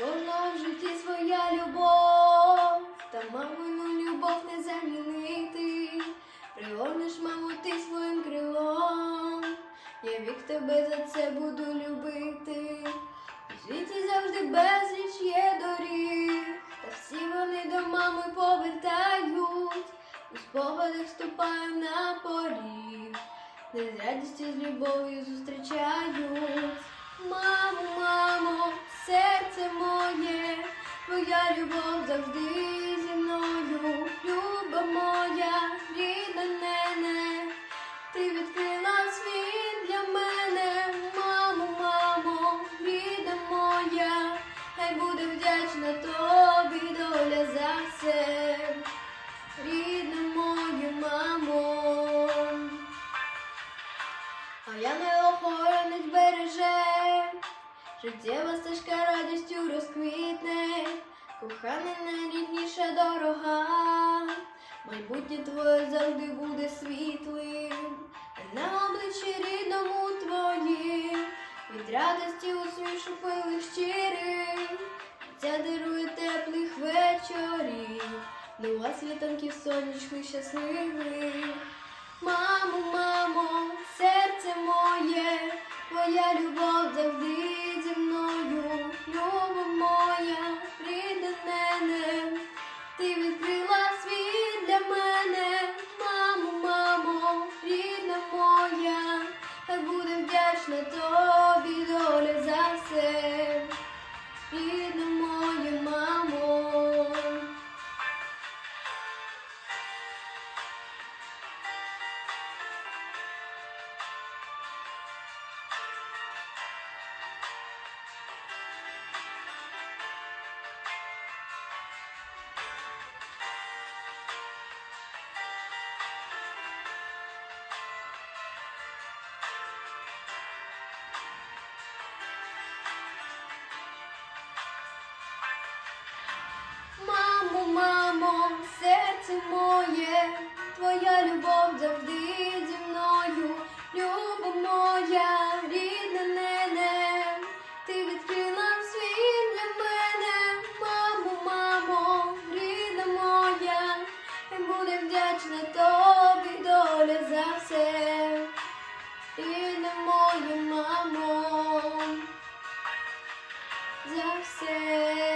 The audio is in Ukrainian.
У в житті своя любов, та мамину любов не замінити. Пригорнеш, мамо, ти своїм крилом, я вік тебе за це буду любити. У світі завжди безліч є доріг, та всі вони до мами повертають. У спогадах ступаю на поріг, де з радістю з любов'ю зустрічають. Твоя любов завжди зі мною, люба моя, рідна нене, ти відкрила світ для мене, мамо, мамо, рідна моя, хай буде вдячна тобі доля за все, рідна моя мамо. А я не охоронець береже, життєва стежка радістю розквітне, кохана найрідніша дорога, майбутнє твоє завжди буде світлим, на обличчі рідному твоїм, від радості усмішок пилих щирих, Ця дарує теплих вечорів, нова світанків сонячних щасливих. Мамо, мамо, серце моє, твоя любов завжди Мамо, серце моє, твоя любов завжди зі мною, люба моя, рідна нене, ти відкрила світ для мене, мамо, мамо, рідна моя, і буде вдячна тобі доля за все, рідна моя мамо, за все.